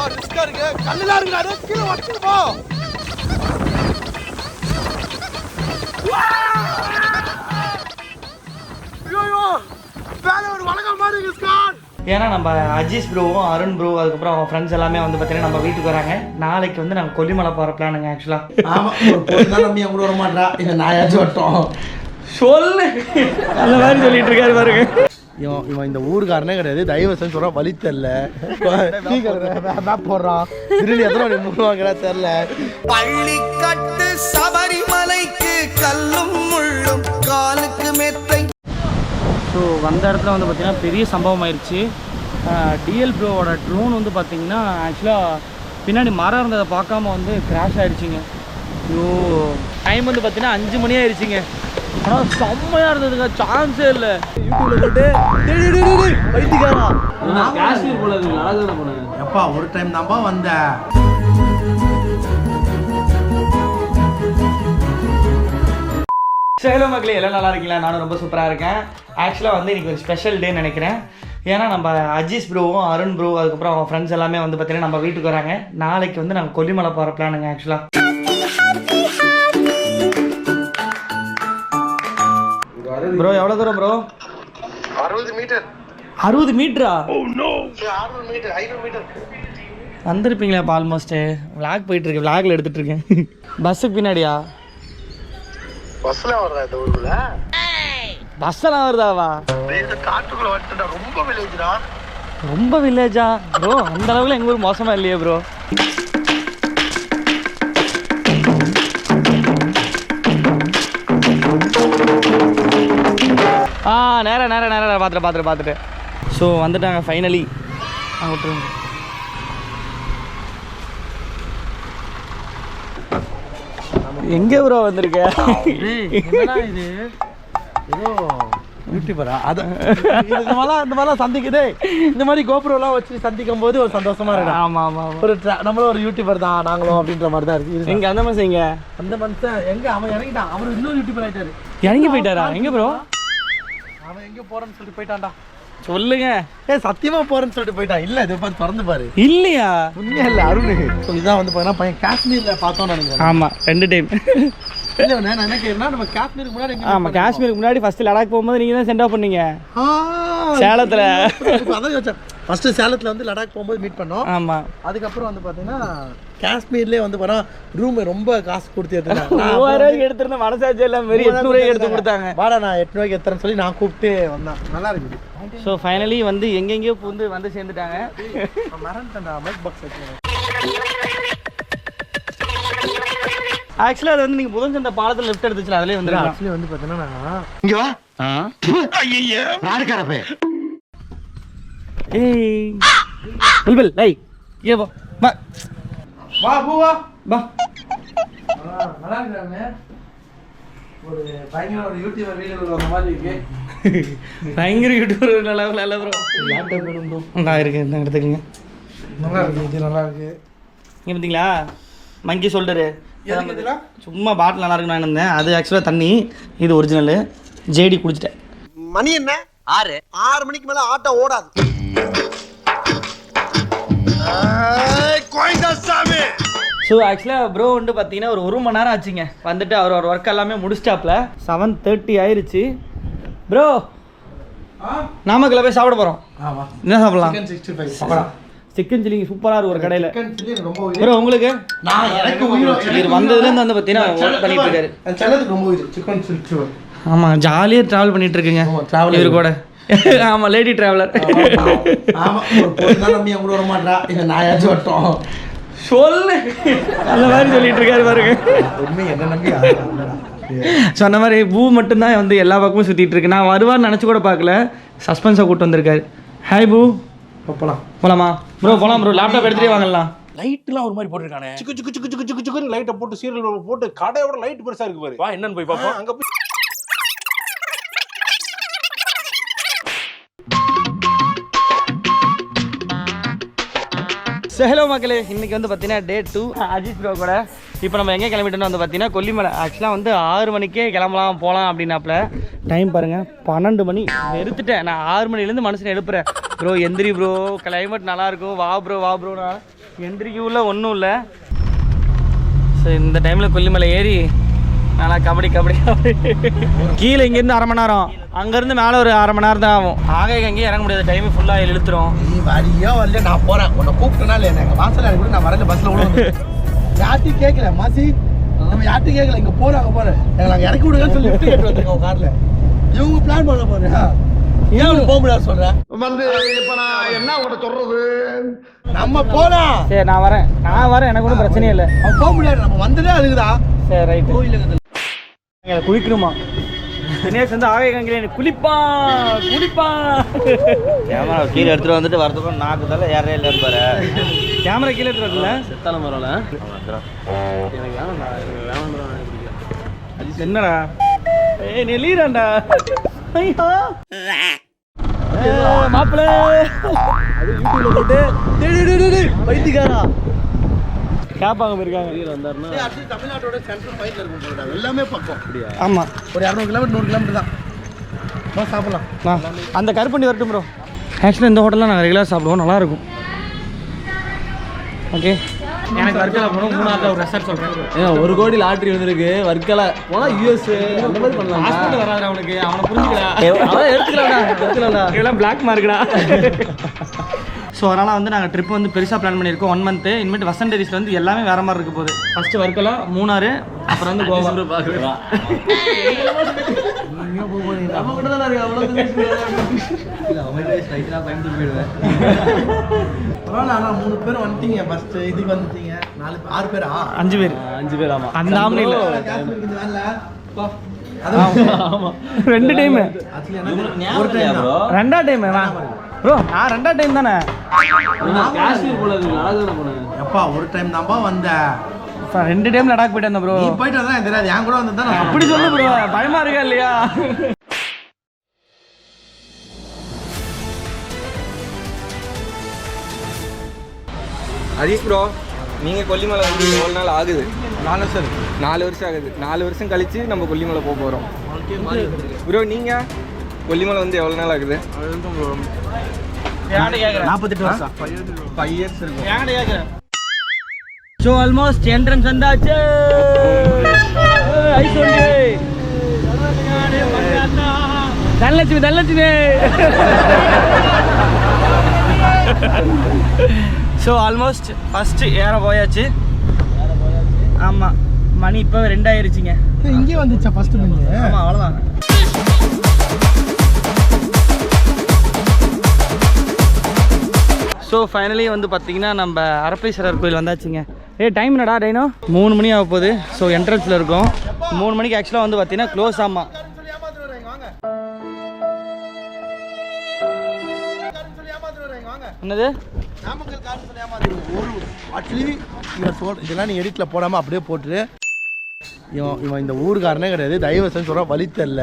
போ ரிஸ்கா இருக்கு கல்லுலாம் இருக்குடா கீழே வச்சு போ. ஐயோ வேலை ஒரு வழக்கம் மாதிரி இருக்கு ஸ்காட் ஏன்னா நம்ம அஜீஸ் ப்ரோவும் அருண் ப்ரோ அதுக்கப்புறம் அவங்க ஃப்ரெண்ட்ஸ் எல்லாமே வந்து பார்த்தீங்கன்னா நம்ம வீட்டுக்கு வராங்க. நாளைக்கு வந்து நாங்கள் கொல்லிமலை போகிற பிளானுங்க ஆக்சுவலாக ஆமா ஒரு பொண்ணு தான் நம்பி கூட வர மாட்டா இந்த நாயாச்சும் வட்டோம் சொல்லு. அந்த மாதிரி சொல்லிட்டு இருக்காரு பாருங்க. இவன் இவன் இந்த ஊருக்காரனே கிடையாது. தயவு செஞ்சு சொல்றான் வழி தெரில போடுறான் திடீர்னு எத்தனை மணி மூணுவாங்கிறா தெரில பள்ளிக்கட்டு சபரிமலைக்கு கல்லும் முள்ளும் காலுக்கு மெத்தை. ஸோ வந்த இடத்துல வந்து பார்த்தீங்கன்னா பெரிய சம்பவம் ஆயிடுச்சு டிஎல் ப்ரோவோட ட்ரோன் வந்து பார்த்தீங்கன்னா ஆக்சுவலாக பின்னாடி மரம் இருந்ததை பார்க்காம வந்து கிராஷ் ஆயிடுச்சுங்க. ஐயோ டைம் வந்து பார்த்தீங்கன்னா அஞ்சு மணி ஆயிடுச்சுங்க ஆனால் செம்மையாக இருந்ததுங்க. சான்ஸே இல்லை. யூடியூப்ல போட்டு டேய், டேய், டேய், டேய், வைத்தியக்காரா காஷ்மீர் போல அழகாக போனேன் எப்பா ஒரு டைம் தான்ப்பா வந்தேன் சேலோ மக்களே எல்லாம் நல்லா இருக்கீங்களா? நானும் ரொம்ப சூப்பராக இருக்கேன். ஆக்சுவலாக வந்து இன்னைக்கு ஒரு ஸ்பெஷல் டே நினைக்கிறேன். ஏன்னா நம்ம அஜீஸ் ப்ரோவும் அருண் ப்ரோ அதுக்கப்புறம் அவங்க ஃப்ரெண்ட்ஸ் எல்லாமே வந்து பார்த்தீங்கன்னா நம்ம வீட்டுக்கு வராங்க. நாளைக்கு வந்து நாங்கள் கொல்லிமலை போகிற பிளானுங்க ஆக்சுவலாக ப்ரோ எவ்வளோ தூரம் ப்ரோ அறுபது மீட்டர் அறுபது மீட்டரா அறுபது மீட்டர் ஐநூறு மீட்டர் வந்திருப்பீங்களா இப்போ ஆல்மோஸ்ட்டு விளாக் போயிட்டு இருக்கு விளாக்ல எடுத்துட்டு இருக்கேன் பஸ்ஸுக்கு பின்னாடியா? பஸ்ல வர்றா இந்த ஊருக்குள்ள? பஸ்ஸெல்லாம் வருதாவா? இந்த காட்டுக்குள்ள வந்துட்டா ரொம்ப வில்லேஜ்டா ரொம்ப வில்லேஜா ப்ரோ அந்த அளவுல எங்க ஊர் மோசமா இல்லையே ப்ரோ ஆ நேரா நேரா நேரா பார்த்துட்டு பார்த்துட்டு பார்த்துட்டு. ஸோ வந்துட்டாங்க ஃபைனலி விட்டுருங்க. எங்கே ப்ரோ வந்திருக்க? இது? ஏதோ யூடியூபரா அது இந்த மாதிரிலாம் இந்த மாதிரிலாம் சந்திக்குதே இந்த மாதிரி கோபுரம்லாம் வச்சு சந்திக்கும் போது ஒரு சந்தோஷமா இருக்கா ஆமாம் ஆமாம் ஒரு நம்மளும் ஒரு யூடியூபர் தான் நாங்களும் அப்படின்ற மாதிரி தான் இருக்கு. எங்க அந்த மாதிரி செய்யுங்க அந்த மனுஷன் எங்க அவன் இறங்கிட்டான். அவர் இன்னொரு யூடியூபர் ஆயிட்டாரு. இறங்கி போயிட்டாரா? எங்க ப்ரோ அவன் எங்க போறேன்னு சொல்லிட்டு போயிட்டான்டா. சொல்லுங்க. ஏ சத்தியமா போறேன்னு சொல்லிட்டு போயிட்டான் இல்ல இதை பார்த்து திறந்து பாரு. இல்லையா? உண்மையா இல்ல அருண்? இதான் வந்து பாத்தீங்கன்னா பையன் காஷ்மீர்ல பார்த்தோம்னு நினைக்கிறேன். ஆமா ரெண்டு டைம் இல்ல நான் நம்ம காஷ்மீருக்கு முன்னாடி ஆமா காஷ்மீருக்கு முன்னாடி ஃபர்ஸ்ட் லடாக் போகும்போது நீங்க தான் சென்ட் ஆஃப் பண்ணீங்க சேலத்துல. இப்ப அதான் யோசிச்சேன். ஃபர்ஸ்ட் சேலத்துல வந்து லடாக் போகும்போது மீட் பண்ணோம். ஆமா. அதுக்கப்புறம் வந்து பாத்தீங்கன்னா காஷ்மீர்லயே வந்து போனா ரூம் ரொம்ப காசு கொடுத்து எடுத்துட்டாங்க. மூவாயிரம் எடுத்திருந்த மனசாட்சி எல்லாம் மாரி எட்நூறு எடுத்து கொடுத்தாங்க. வாடா நான் எட்டு ரூபாய்க்கு எத்தனை சொல்லி நான் கூப்பிட்டு வந்தேன். நல்லா இருக்குது ஸோ ஃபைனலி வந்து எங்கெங்கேயோ புந்து வந்து சேர்ந்துட்டாங்க. நான் மறந்துட்டேன்டா மைக் பாக்ஸ் வச்சுருக்கேன் ஆக்சுவலாக அது வந்து நீங்கள் புதன் சந்தை பாலத்தில் லிஃப்ட் எடுத்துச்சுல அதிலே வந்து ஆக்சுவலி வந்து பாத்தீங்கன்னா நான் இங்க வா. யாருக்காரப்பே ஏய். புல்புல் லை ஏ போ பா வா. பூவா பா நல்லா ஒரு பயங்கர ஒரு யூடியூபர் வீடியோ வந்த மாதிரி இருக்கு. பயங்கர யூடியூபர் நல்லா இல்லை ப்ரோ லேப்டாப் வேணும் bro. நான் இருக்கு இந்த எடுத்துக்கங்க. நல்லா இருக்கு. இது நல்லா இருக்கு. இங்கே பார்த்தீங்களா மங்கி இதெல்லாம்? சும்மா பாட்டில் நல்லா இருக்குன்னு இருந்தேன். அது ஆக்சுவலாக தண்ணி இது ஒரிஜினலு ஜேடி குடிச்சிட்டேன். மணி என்ன? ஆறு. ஆறு மணிக்கு மேல ஆட்டோ ஓடாது. ஸோ ஆக்சுவலாக ப்ரோ வந்து பார்த்தீங்கன்னா ஒரு ஒரு மணி நேரம் ஆச்சுங்க. வந்துட்டு அவர் ஒரு ஒர்க் எல்லாமே முடிச்சிட்டாப்ல செவன் தேர்ட்டி ஆயிருச்சு. ப்ரோ நாமக்கல்ல போய் சாப்பிட போகிறோம் ஆமா. என்ன சாப்பிடலாம்? சிக்கன் சில்லி சூப்பராக இருக்கு ஒரு கடையில். ப்ரோ உங்களுக்கு? நான் எனக்கு உயிர். இவர் வந்ததுலேருந்து வந்து பார்த்தீங்கன்னா ஒர்க் பண்ணிட்டு இருக்காரு. ஆமாம் ஜாலியாக ட்ராவல் பண்ணிட்டு இருக்குங்க. இவர் கூட. ஆமாம் லேடி ட்ராவலர் ஆமா நம்பி வர மாட்டா. நாயாச்சும் வட்டோம். சொல்லு. அந்த மாதிரி சொல்லிட்டு இருக்காரு பாருங்க. உண்மை என்ன நம்பி. சொன்ன மாதிரி பூ மட்டும்தான் வந்து எல்லா பக்கமும் சுற்றிட்டு இருக்கு. நான் வருவார்னு நினச்சி கூட பார்க்கல. சஸ்பென்ஸாக கூட்டு வந்திருக்காரு. ஹாய் பூ இப்ப போலாம். போலாமா? ப்ரோ போலாம் ப்ரோ லேப்டாப் எடுத்துகிட்டே வாங்கலாம். லைட்லாம் ஒரு மாதிரி போட்டிருக்கானே. சிக்கு சிக்கு சிக்கு சிக்கு சிக்கு சிக்குன்னு லைட்டை போட்டு சீரியல் போட்டு கடையோட லைட் பெருசா இருக்கு பாரு. வா என்னன்னு போய் பார்ப்போம். அங்க போய் ஹலோ மக்களே. இன்றைக்கி வந்து பார்த்தீங்கன்னா டே டூ அஜித் ப்ரோ கூட. இப்போ நம்ம எங்கே கிளம்பிட்டோம்னு வந்து பார்த்தீங்கன்னா கொல்லிமலை. ஆக்சுவலாக வந்து ஆறு மணிக்கே கிளம்பலாம் போகலாம் அப்படின்னாப்புல டைம் பாருங்கள் பன்னெண்டு மணி. எடுத்துட்டேன் நான் ஆறு மணிலேருந்து மனுஷனை எழுப்புறேன். ப்ரோ எந்திரி ப்ரோ கிளைமேட் நல்லாயிருக்கும் வா ப்ரோ வா ப்ரோனா எந்திரிக்கு உள்ள ஒன்றும் இல்லை. ஸோ இந்த டைமில் கொல்லிமலை ஏறி நல்லா கபடி கபடி கபடி. கீழே இங்கேருந்து அரை மணி நேரம். அங்கேருந்து மேலே ஒரு அரை மணி நேரம் தான் ஆகும். ஆக எங்கேயும் இறங்க முடியாது. டைம் ஃபுல்லாக இழுத்துரும். நீ வரியா வரல நான் போறேன். உன்னை கூப்பிட்டனா இல்லை எங்க வாசல்ல கூட நான் வரல பஸ்ல கூட வந்து யார்ட்டையும் கேட்கல மாசி நம்ம யார்ட்டையும் கேட்கல இங்க போறோம் அங்க போறேன் எங்களை அங்க இறக்கி விடுங்கன்னு சொல்லி லிஃப்ட் கேட்டு வந்திருக்கோம் கார்ல. இவங்க பிளான் பண்ண போறேன். ஏன் போக முடியாது சொல்றேன் வந்து இப்ப நான் என்ன உங்கள்கிட்ட சொல்றது? நம்ம போலாம். சரி நான் வரேன். நான் வரேன். எனக்கு ஒன்றும் பிரச்சனையே இல்லை. அவன் போக முடியாது. நம்ம வந்ததே அதுக்குதான் சரி ரைட்டு கோயிலுக்கு குளிக்கணுமா? தினேஷ் வந்து ஆகை கங்கிலே குளிப்பா குளிப்பா. கேமரா கீழே எடுத்துட்டு வந்துட்டு வரதுக்கும் நாக்கு தலை ஏறே இல்லைன்னு பாரு. கேமரா கீழே எடுத்து வரல? செத்தான பரவாயில்ல. எனக்கு வேணாம் எனக்கு வேணாம் என்னடா? ஏய் நெல்லீராண்டா ஐயோ. மாப்பிள்ள யூடியூப்ல போட்டு டேய், டேய், டேய், டேய், பைத்தியக்காரா. கேப்பாங்க போயிருக்காங்க டேய், actually தமிழ்நாட்டோட சென்ட்ரல் இருக்கும். எல்லாமே பக்கம். ஆமாம் ஒரு இரநூறு கிலோமீட்டர் நூறு கிலோமீட்டர் தான். சாப்பிடலாம். அந்த கருப்பண்டி வரட்டும் ப்ரோ ஆக்சுவலாக இந்த ஹோட்டலில் நாங்கள் ரெகுலராக சாப்பிடுவோம். நல்லாயிருக்கும். ஓகே எனக்கு வர்க்கலா போகணும். மூணாவது ஒரு ரெசார்ட் சொல்கிறேன் ஒரு கோடி லாட்ரி வந்திருக்கு. வர்க்கல போனா யூஎஸ் அந்த மாதிரி பண்ணலாம் ஹாஸ்பிட்டல் வராது அவனுக்கு அவனை புரிஞ்சுக்கடா. அதான் எடுத்துக்கலாம்டா. எடுத்துக்கலாம்டா. இதெல்லாம் பிளாக் மார்க்குடா ஸோ அதனால் வந்து நாங்கள் ட்ரிப் வந்து பெருசாக பிளான் பண்ணியிருக்கோம். ஒன் மந்த்து இனிமேட்டு வசந்த் டேரிஸில் வந்து எல்லாமே வேறு மாதிரி இருக்க போகுது. ஃபஸ்ட்டு வர்க்கலா மூணாறு அப்புறம் வந்து கோவா. நம்ம கூட தான் இருக்கு பரவாயில்ல ஆனா மூணு பேர் வந்துட்டீங்க. ஃபர்ஸ்ட் இதுக்கு வந்துட்டீங்க. நாலு பேர் ஆறு பேரா? அஞ்சு பேர். அஞ்சு பேர் ஆமா. அந்த போ. ரெண்டு டைமு ரெண்டா டைம் ப்ரோ நான் ரெண்டா டைம் தானே? காஷ்மீர் போல எப்பா ஒரு டைம் தான்ப்பா வந்த. இப்ப ரெண்டு டைம் லடாக் போயிட்டு வந்தேன் ப்ரோ நீ போயிட்டு வந்தா தெரியாது. என் கூட வந்து தான் அப்படி சொல்லு ப்ரோ பயமா இருக்கா இல்லையா? ஹரீஷ் ப்ரோ நீங்கள் கொல்லிமலை வந்து எவ்வளோ நாள் ஆகுது? நாலு சார் நாலு வருஷம் ஆகுது. நாலு வருஷம் கழிச்சு நம்ம கொல்லிமலை போக போகிறோம் ப்ரோ நீங்கள் கொல்லிமலை வந்து எவ்வளோ நாள் ஆகுது? நாற்பத்தெட்டு வருஷம். ஃபைவ் இயர்ஸ் இருக்கும் ஸோ ஆல்மோஸ்ட் என்ட்ரன்ஸ் வந்தாச்சு. Dhanalakshmi Dhanalakshmi. So almost first ஏற போயாச்சு. ஆமாம் மணி இப்போ ரெண்டாயிருச்சுங்க. இங்கே வந்துச்சா ஃபர்ஸ்ட் நீங்க ஆமாம் அவ்வளோதான் ஸோ ஃபைனலி வந்து பார்த்தீங்கன்னா நம்ம அரப்பேஸ்வரர் கோயில் வந்தாச்சுங்க. ஏ டைம் என்னடா டைனோ? மூணு மணி ஆக போகுது. ஸோ என்ட்ரன்ஸில் இருக்கோம். மூணு மணிக்கு ஆக்சுவலாக வந்து பார்த்தீங்கன்னா க்ளோஸ் ஆமாம் என்னது? ஆக்சுவலி இவன் சொல் இதெல்லாம் நீ எடிட்ல போடாம அப்படியே போட்டுரு. இவன் இவன் இந்த ஊருக்காரனே கிடையாது. தயவு செஞ்சு வழி தெரில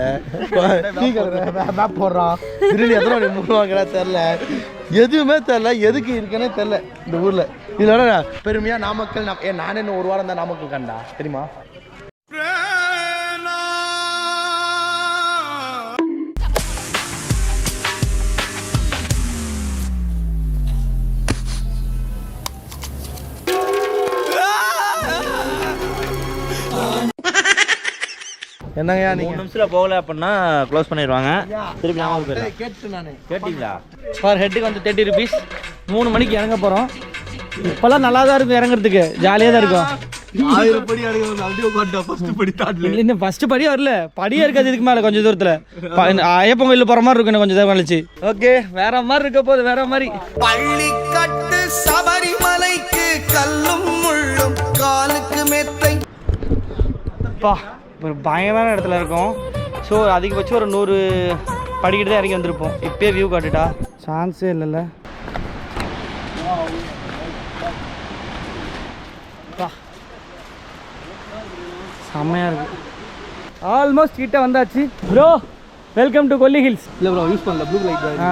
போடுறான் திருடி எத்தனை மணி தெரில எதுவுமே தெரில எதுக்கு இருக்குன்னே தெரில இந்த ஊரில். இதோட பெருமையாக நாமக்கல் நான் ஏன் நானே இன்னும் ஒரு வாரம் தான் நாமக்கல் கண்டா தெரியுமா? என்னங்கய்யா மூணு நீங்க? நிமிஷத்தில் போகல அப்படின்னா க்ளோஸ் பண்ணிடுவாங்க. திருப்பி போயிடலாம். கேட்டு நானு. கேட்டிங்களா? பர் ஹெட்டுக்கு வந்து தேர்ட்டி ருபீஸ் மூணு மணிக்கு இறங்க போகிறோம் இப்போல்லாம் நல்லா தான் இருக்கும் இறங்குறதுக்கு. ஜாலியாக தான் இருக்கும். ஆயிரம் படி ஃபர்ஸ்ட் படி இன்னும் ஃபர்ஸ்ட் படியே வரல. படியே இருக்காது இதுக்கு மேலே கொஞ்சம் தூரத்தில். ஐயப்பன் கோயிலில் போகிற மாதிரி இருக்கும் கொஞ்சம் தூரம் கழிச்சு. ஓகே வேற மாதிரி இருக்க போகுது வேற மாதிரி. பள்ளிக்கட்டு சபரிமலைக்கு கல்லும் முள்ளும் காலுக்கு மெத்தை. பா ஒரு பயங்கரமான இடத்துல இருக்கோம். ஸோ அதிகபட்சம் ஒரு நூறு படிக்கிட்டு தான் இறங்கி வந்திருப்போம். இப்பயே வியூ காட்டுட்டா சான்ஸே இல்லைல்ல. செம்மையாக இருக்கு. ஆல்மோஸ்ட் கிட்ட வந்தாச்சு. Bro welcome to Kolli hills இல்ல ப்ரோ யூஸ் பண்ணல. ப்ளூ லைட் ஆ.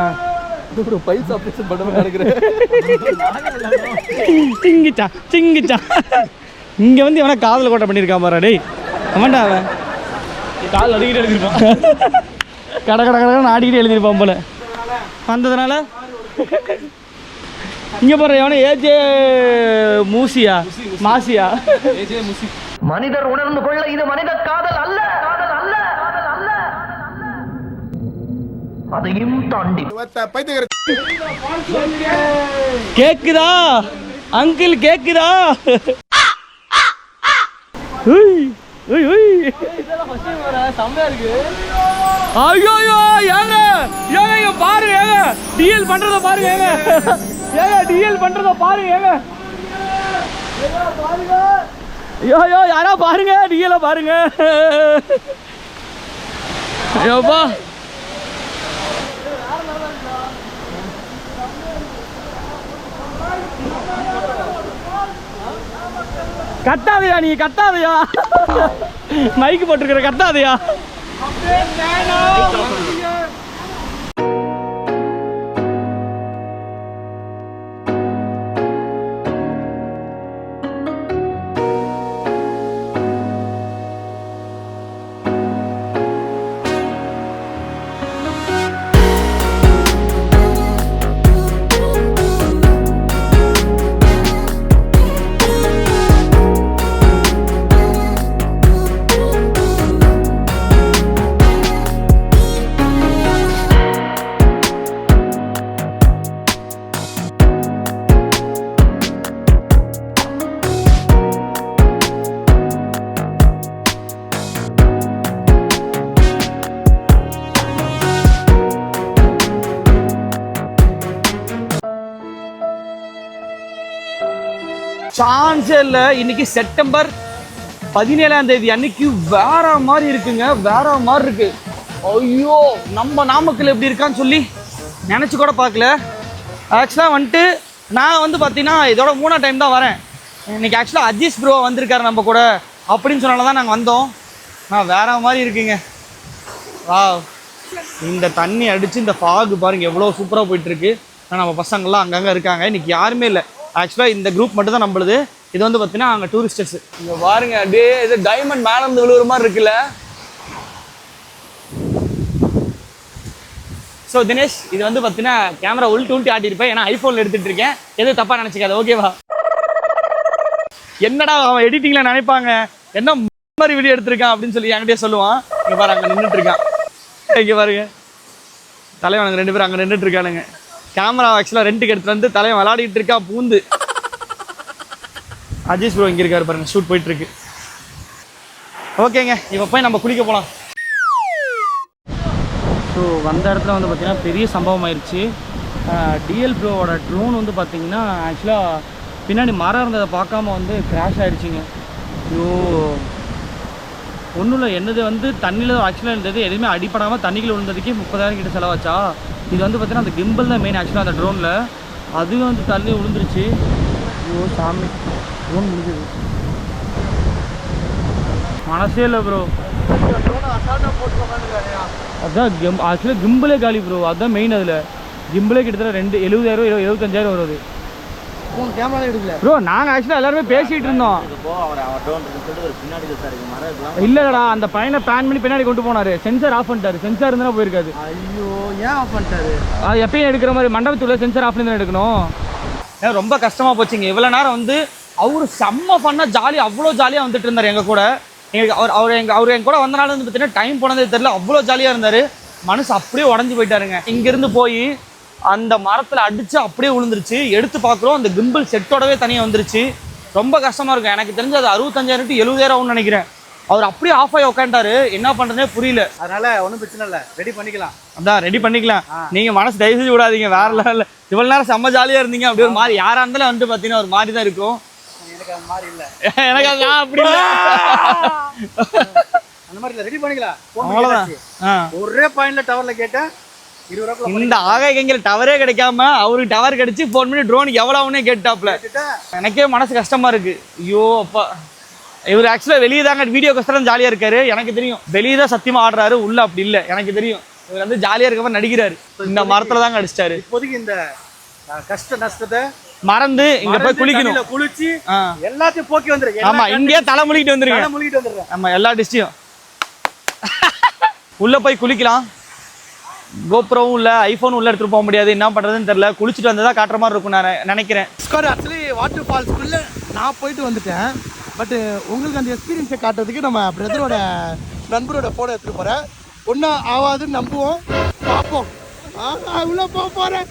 ப்ரோ பைல்ஸ் ஆபரேஷன் பண்ண இருக்கிறேன் சிங்கிச்சா சிங்கிச்சா. இங்கே வந்து எவனா காதல் கோட்டை பண்ணியிருக்கான் பாரு டேய். அவன்டா அவன். கால் அடிக்கிட்டு எழுதிருப்பான். கட கட கடன்னு ஆடிக்கிட்டு எழுதிருப்பான் போல. வந்ததுனால? இங்க பாரு எவனே ஏஜே மூசியா? மாசியா? மனிதர் உணர்ந்து கொள்ள இது மனித காதல் அல்ல. காதல் அல்ல காதல் அல்ல அதையும் தாண்டி. கேக்குதா? அங்கிள் கேக்குதா. ஐயோ ஐயோ, ஏங்க? ஏங்க இங்க பாருங்க ஏங்க. டிஎல் பண்றத பாருங்க ஏங்க. ஏங்க டிஎல் பண்றத பாருங்க ஏங்க. ஐயோ ஐயோ யாரா பாருங்க டிஎல பாருங்க. ஐயோப்பா. கத்தாதையா நீ கத்தாதையா? மைக்கு போட்டிருக்கிற கத்தாதையா? சான்ஸே இல்லை. இன்னைக்கு செப்டம்பர் பதினேழாம் தேதி. அன்னைக்கு வேற மாதிரி இருக்குங்க. வேற மாதிரி இருக்கு. ஐயோ நம்ம நாமக்கல் எப்படி இருக்கான்னு சொல்லி நினச்சி கூட பார்க்கல. ஆக்சுவலாக வந்துட்டு நான் வந்து பார்த்தீங்கன்னா இதோட மூணாம் டைம் தான் வரேன். இன்னைக்கு ஆக்சுவலாக அஜீஸ் ப்ரோ வந்திருக்காரு நம்ம கூட. அப்படின்னு சொன்னால தான் நாங்கள் வந்தோம். நான் வேற மாதிரி இருக்குங்க. வா இந்த தண்ணி அடித்து இந்த ஃபாகு பாருங்க எவ்வளோ சூப்பராக போயிட்டுருக்கு ஆனால் நம்ம பசங்கள்லாம் அங்கங்கே இருக்காங்க. இன்றைக்கி யாருமே இல்லை. ஆக்சுவலாக இந்த குரூப் மட்டும் தான் நம்மளுது இது வந்து பார்த்தீங்கன்னா அங்கே டூரிஸ்டர்ஸ் இங்கே பாருங்க அப்படியே இது டைமண்ட் மேலே இருந்து விழுவுற மாதிரி இருக்குல்ல? ஸோ தினேஷ் இது வந்து பார்த்தீங்கன்னா கேமரா உள்ட்டு உள்ட்டு ஆட்டியிருப்பேன். ஏன்னா ஐஃபோனில் எடுத்துட்டு இருக்கேன். எதுவும் தப்பாக நினச்சிக்காத ஓகேவா என்னடா அவன் எடிட்டிங்கில் நினைப்பாங்க. என்ன மாதிரி வீடியோ எடுத்திருக்கான் அப்படின்னு சொல்லி என்கிட்டயே சொல்லுவான். இங்கே பாரு அங்கே நின்றுட்டு இருக்கான். இங்கே பாருங்க. தலைவன் அங்கே ரெண்டு பேரும் அங்கே நின்றுட்டு இருக்கானுங்க. கேமரா ஆக்சுவலாக ரெண்டுக்கு எடுத்துட்டு வந்து தலையை விளையாடிட்டு இருக்கா பூந்து. அஜீஷ் ப்ரோ இங்கே இருக்காரு பாருங்க ஷூட் போயிட்டு இருக்கு. ஓகேங்க இப்போ போய் நம்ம குளிக்க போகலாம் ஸோ வந்த இடத்துல வந்து பார்த்தீங்கன்னா பெரிய சம்பவம் ஆயிடுச்சு டிஎல் ப்ரோவோட ட்ரோன் வந்து பார்த்தீங்கன்னா ஆக்சுவலாக பின்னாடி மரம் இருந்ததை பார்க்காம வந்து கிராஷ் ஆயிடுச்சுங்க ஐயோ. ஒன்றும் இல்லை என்னது வந்து தண்ணியில் ஆக்சுவலாக இருந்தது எதுவுமே அடிப்படாமல் தண்ணிக்குள்ள விழுந்ததுக்கே முப்பதாயிரம் கிட்ட செலவாச்சா? இது வந்து பார்த்தீங்கன்னா அந்த கிம்பிள் தான் மெயின் ஆக்சுவலாக அந்த ட்ரோனில் அதுவும் வந்து தண்ணி விழுந்துருச்சு. ஐயோ சாமி. ட்ரோன் முடிஞ்சது மனசே இல்லை ப்ரோ அதான் கிம் ஆக்சுவலாக கிம்பிளே காலி ப்ரோ அதுதான் மெயின் அதில். கிம்பிளே கிட்டத்தட்ட ரெண்டு எழுபதாயிரம் இருபது எழுபத்தஞ்சாயிரம் வருது ப்ரோ நாங்கள் ஆக்சுவலாக எல்லாருமே பேசிகிட்டு இருந்தோம். இல்லைடா அந்த பையனை பிளான் பண்ணி பின்னாடி கொண்டு போனாரு. சென்சார் ஆஃப் பண்ணிட்டாரு. சென்சார் இருந்தா போயிருக்காது. ஐயோ ஏன் ஆஃப் பண்ணிட்டாரு? அது எப்பயும் எடுக்கிற மாதிரி மண்டபத்துல சென்சார் ஆஃப் தான் எடுக்கணும்? ஏன் ரொம்ப கஷ்டமா போச்சுங்க. இவ்வளோ நேரம் வந்து அவர் செம்ம ஃபன்னாக ஜாலியாக அவ்வளோ ஜாலியாக வந்துட்டு இருந்தார் எங்கள் கூட. எங்களுக்கு அவர் அவர் எங்க அவர் என் கூட வந்தனால வந்து பார்த்தீங்கன்னா டைம் போனதே தெரியல. அவ்வளோ ஜாலியாக இருந்தார். மனசு அப்படியே உடஞ்சி போயிட்டாருங்க. இங்கேருந்து போய் அந்த மரத்தில் அடித்து அப்படியே விழுந்துருச்சு. எடுத்து பார்க்குறோம் அந்த கிம்பிள் செட்டோடவே தனியாக வந்துருச்சு. ரொம்ப கஷ்டமாக இருக்கும். எனக்கு தெரிஞ்சு அது அறுபத்தஞ்சாயிரம் டு எழுபதாயிரம் நினைக்கிறேன். அவர் அப்படியே ஆஃப் ஆகி உட்காந்துட்டாரு என்ன பண்ணுறதுனே புரியல. அதனால ஒன்றும் பிரச்சனை இல்லை. ரெடி பண்ணிக்கலாம். அதான் ரெடி பண்ணிக்கலாம். நீங்க மனசு தயவு செஞ்சு விடாதீங்க. வேற லெவலில் இவ்வளவு நேரம் செம்ம ஜாலியா இருந்தீங்க. அப்படி ஒரு மாதிரி யாரா இருந்தாலும் வந்து பாத்தீங்கன்னா ஒரு மாதிரி தான் இருக்கும். எனக்கு அந்த மாதிரி இல்லை. எனக்கு அது அப்படி. அந்த மாதிரி இல்லை. ரெடி பண்ணிக்கலாம். அவ்வளவுதான். ஆ. ஒரே பாயிண்ட்ல டவர்ல கேட்டேன். இந்த ஆகாயங்கிற டவரே கிடைக்காம அவருக்கு டவர் கிடைச்சு ஃபோன் பண்ணி ட்ரோனுக்கு எவ்வளவுனே கேட்டாப்ல எனக்கே மனசு கஷ்டமா இருக்கு. ஐயோ அப்பா. இவர் ஆக்சுவலாக வெளியே தாங்க வீடியோ கஷ்டம் ஜாலியாக இருக்காரு. எனக்கு தெரியும். வெளியே தான் சத்தியமா ஆடுறாரு உள்ள அப்படி இல்லை. எனக்கு தெரியும். இவர் வந்து ஜாலியாக இருக்க மாதிரி நடிக்கிறாரு இந்த மரத்துல தாங்க அடிச்சிட்டாரு. இப்போதைக்கு இந்த கஷ்ட நஷ்டத்தை மறந்து இங்க போய் குளிக்கணும். குளிச்சு. எல்லாத்தையும் போக்கி வந்துரு. ஆமா இங்கேயே தலை முழுகிட்டு வந்துருங்க. மூழ்கிட்டு வந்துடுறேன். ஆமா எல்லா டிஷ்டையும் உள்ள போய் குளிக்கலாம். கோப்ரோவும் இல்லை ஐஃபோனும் உள்ளே எடுத்துகிட்டு போக முடியாது. என்ன பண்ணுறதுன்னு தெரில குளிச்சுட்டு வந்ததாக காட்டுற மாதிரி இருக்கும் நான் நினைக்கிறேன். ஸ்காட் ஆக்சுவலி வாட்டர் ஃபால்ஸ்க்குள்ளே நான் போயிட்டு வந்துட்டேன். பட்டு உங்களுக்கு அந்த எக்ஸ்பீரியன்ஸை காட்டுறதுக்கு நம்ம பிரதரோட நண்பரோட ஃபோனை எடுத்துகிட்டு போகிறேன் ஒன்றும் ஆகாதுன்னு நம்புவோம். பார்ப்போம். ஆ உள்ளே போக போகிறேன்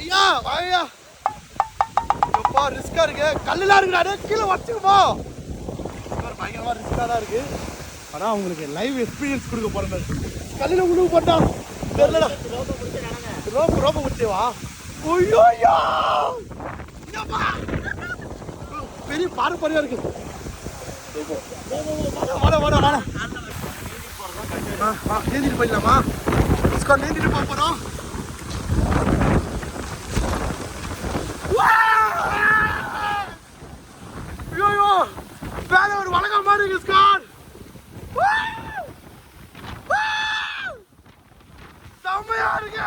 ஐயா வாயா எப்பா ரிஸ்க்காக இருக்குது கல்லுலாம் இருக்குடா. கீழே வச்சுக்குப்போ பயங்கரமாக ரிஸ்க்காக தான் இருக்குது ஆனால் அவங்களுக்கு லைவ் எக்ஸ்பீரியன்ஸ் கொடுக்க போகிறேன் கல்லில் உழுவு போட்டா தெரியலடா. ரோப்பு ரோப்பு விட்டுவா ஐயோ ஐயோ! ஐயப்பா! பெரிய பாரம்பரியம் இருக்கு. வாடா வாடா வாடா ஆ, ஆ, நீந்திட்டு போயிடலாமா? ஸ்காட் நீந்திட்டு போக போகிறோம் ஐயோ வேற ஒரு வழக்கம் மாதிரி இருக்கு ஸ்காட் செம்மையா இருக்கு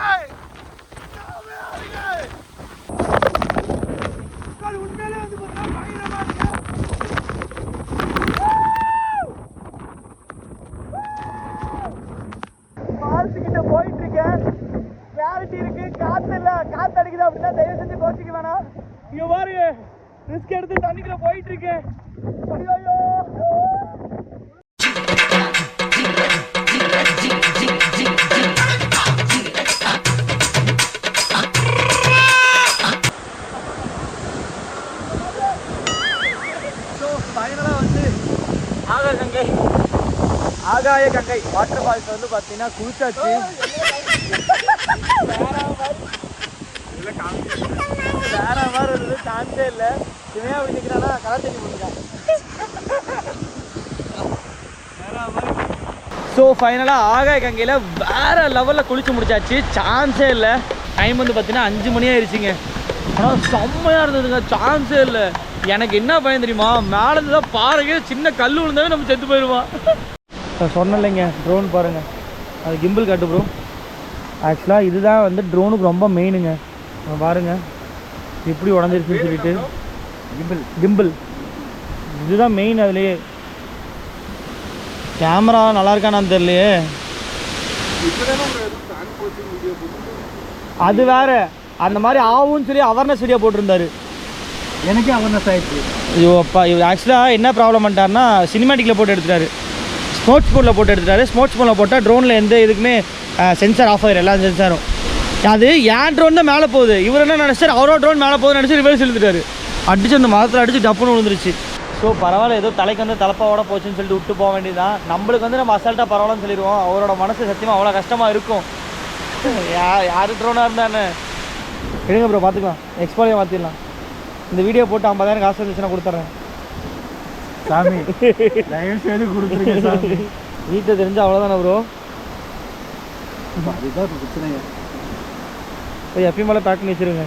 செம்மையா இருக்கு உண்மையிலே வந்து பார்த்தா பயங்கரமா இருக்கு கிட்ட போயிட்டு இருக்கேன் கிளாரிட்டி இருக்கு காத்து இல்ல. காத்து அடிக்குது அப்படின்னா தயவு செஞ்சு கோச்சிக்க வேணாம். இங்க பாருங்க ரிஸ்க் எடுத்து தண்ணிக்குள்ள போயிட்டு இருக்கேன் ஆகாய கங்கை. ஆகாய கங்கை. வாட்டர் ஃபால்ஸ் வந்து பார்த்தீங்கன்னா குளிச்சாச்சு. வேற மாதிரி இருந்தது. சான்ஸே இல்லை. இவன் அப்படி நிற்கிறானா தண்ணி முடிஞ்சான் ஸோ ஃபைனலாக ஆகாய கங்கையில் வேற லெவலில் குளிச்சு முடிச்சாச்சு. சான்ஸே இல்லை. டைம் வந்து பார்த்தீங்கன்னா அஞ்சு மணி ஆயிடுச்சுங்க ஆனால் செம்மையாக இருந்ததுங்க. சான்ஸே இல்லை. எனக்கு என்ன பயம் தெரியுமா? மேலே இருந்து தான் பாருங்க சின்ன கல் விழுந்தாவே நம்ம செத்து போயிடுவோம் சொன்னேன் இல்லைங்க ட்ரோன் பாருங்கள் அது கிம்பிள் காட்டு ப்ரோ ஆக்சுவலாக இதுதான் வந்து ட்ரோனுக்கு ரொம்ப மெயினுங்க அங்க பாருங்க. எப்படி உடஞ்சிருச்சுன்னு சொல்லிட்டு. கிம்பிள் கிம்பிள் இதுதான் மெயின் அதுலேயே. கேமரா நல்லா இருக்கானான்னு தெரியலையே. அது வேற. அந்த மாதிரி ஆகும்னு சொல்லி அவேர்னஸ் வீடியோ போட்டிருந்தாரு. எனக்கே அவர்னஸ் ஆயிடுச்சு. ஐயோ அப்பா இவர் ஆக்சுவலாக என்ன ப்ராப்ளம் பண்ணிட்டாருன்னா சினிமாட்டிக்கில் போட்டு எடுத்துட்டாரு. ஸ்போர்ட்ஸ் ஃபோனில் போட்டு எடுத்துட்டாரு. ஸ்போர்ட்ஸ் ஃபோனில் போட்டால் ட்ரோனில் எந்த இதுக்குமே சென்சார் ஆஃப் ஆயிரும் எல்லா சென்சாரும் அது ஏன் ட்ரோன் தான் மேலே போகுது? இவர் என்ன நினச்சார்? அவரோட ட்ரோன் மேலே போகுதுன்னு நினச்சி ரிவர்ஸ் இழுத்துட்டாரு. அடிச்சு அந்த மரத்தில் அடிச்சு டப்புன்னு விழுந்துருச்சு. ஸோ பரவாயில்ல ஏதோ தலைக்கு வந்து தலப்பாவோட போச்சுன்னு சொல்லிட்டு விட்டு போக வேண்டியதுதான். நம்மளுக்கு வந்து நம்ம அசால்ட்டாக பரவாயில்லன்னு சொல்லிடுவோம். அவரோட மனசு சத்தியமாக அவ்வளோ கஷ்டமாக இருக்கும். யா யார் ட்ரோனாக இருந்தானே? எடுங்க ப்ரோ பார்த்துக்கலாம் எக்ஸ்போலையை மாற்றிடலாம் இந்த வீடியோ போட்டு ஐம்பதாயிரம் காசு வந்துச்சுன்னா கொடுத்துட்றேன் சாமி தயவு செய்து கொடுத்துருங்க சாமி. வீட்டில் தெரிஞ்சு அவ்வளோதானே ப்ரோ அதுதான் இப்ப பிரச்சனைங்க போய் எப்பயும் போல பேக் பண்ணி வச்சிருங்க.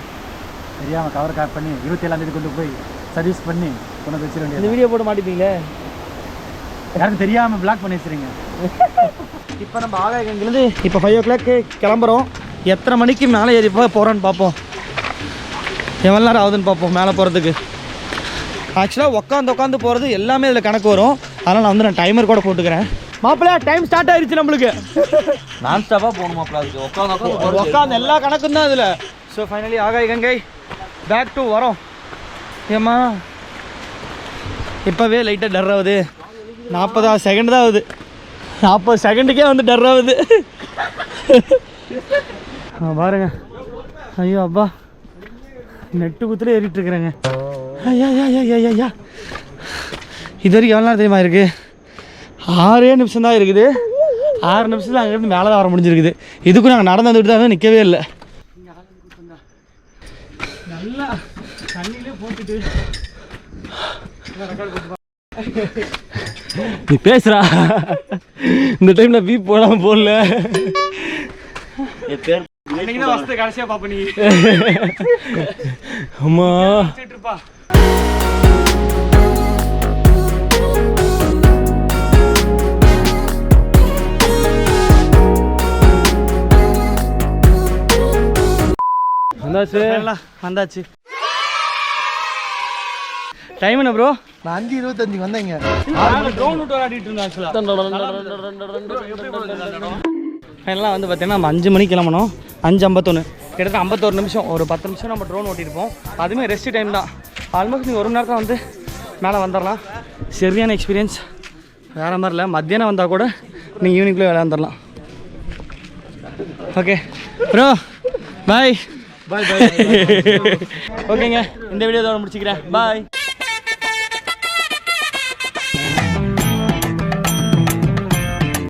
தெரியாம கவர் கட் பண்ணி இருபத்தி ஏழாம் தேதி கொண்டு போய் சர்வீஸ் பண்ணி கொண்டு வந்து வச்சிட இந்த வீடியோ போட்டு மாட்டிப்பீங்களே யாருக்கும் தெரியாம பிளாக் பண்ணி வச்சிருங்க. இப்போ நம்ம ஆகாயங்கலேருந்து இப்போ ஃபைவ் ஓ கிளாக்கு கிளம்புறோம். எத்தனை மணிக்கு மேலே ஏறி போய் போகிறோன்னு பார்ப்போம். எவ்வளோ நேரம் ஆகுதுன்னு பார்ப்போம் மேலே போகிறதுக்கு ஆக்சுவலாக உட்காந்து உட்காந்து போகிறது எல்லாமே இதில் கணக்கு வரும். அதனால் நான் வந்து நான் டைமர் கூட போட்டுக்கிறேன். மாப்பிள்ள டைம் ஸ்டார்ட் ஆயிருச்சு நம்மளுக்கு. நான் ஸ்டாப்பாக போகணுமாப்ல அதுக்கு. உட்காந்து உட்காந்து எல்லா கணக்கும் தான் இதில். ஸோ ஃபைனலி ஆகாய கங்கை பேக் டு வரோம். ஏம்மா? இப்போவே லைட்டாக டர் ஆகுது. நாற்பதா செகண்ட் தான் ஆகுது. நாற்பது செகண்டுக்கே வந்து டர் ஆகுது. பாருங்க. ஐயோ அப்பா. நெட்டு குத்துல ஏறிட்டு இருக்கிறேங்க ஐயா ஐயா ஐயா ஐயா ஐயா. இது வரைக்கும் எவ்வளோ நேரம் தெரியுமா இருக்குது ஆறே நிமிஷம் தான் இருக்குது. ஆறு நிமிஷத்தில் அங்கேருந்து மேலே தான் வர முடிஞ்சிருக்குது. இதுக்கும் நாங்கள் நடந்து வந்துட்டு தான் நிற்கவே இல்லை. நல்லா தண்ணியிலே போட்டுட்டு நீ பேசுறா. இந்த டைம்ல பீப் போடாம போடல. என் பேர் கடைசியா பாப்ப நீ அம்மா இருப்பா வந்தாச்சு வந்தாச்சு டைம் என்ன ப்ரோ நான் அஞ்சு இருபத்தஞ்சுக்கு வந்தேங்க ட்ரோன் விட்டு விளையாடிட்டு இருந்தேன் ஆக்சுவலா ஃபைனலாக வந்து பார்த்தீங்கன்னா நம்ம அஞ்சு மணிக்கு கிளம்பணும். அஞ்சு ஐம்பத்தொன்று கிட்டத்தட்ட ஐம்பத்தோரு நிமிஷம். ஒரு பத்து நிமிஷம் நம்ம ட்ரோன் ஓட்டியிருப்போம். அதுவுமே ரெஸ்ட் டைம் தான். ஆல்மோஸ்ட் நீங்கள் ஒரு மணி நேரத்தில் வந்து மேலே வந்துடலாம். சரியான எக்ஸ்பீரியன்ஸ் வேறு மாதிரி இல்லை. மத்தியானம் வந்தால் கூட நீங்கள் ஈவினிங்குள்ளே வேலை வந்துடலாம் ஓகே ப்ரோ பாய் பாய் பாய் ஓகேங்க இந்த வீடியோ இதோட முடிச்சுக்கிறேன். பாய்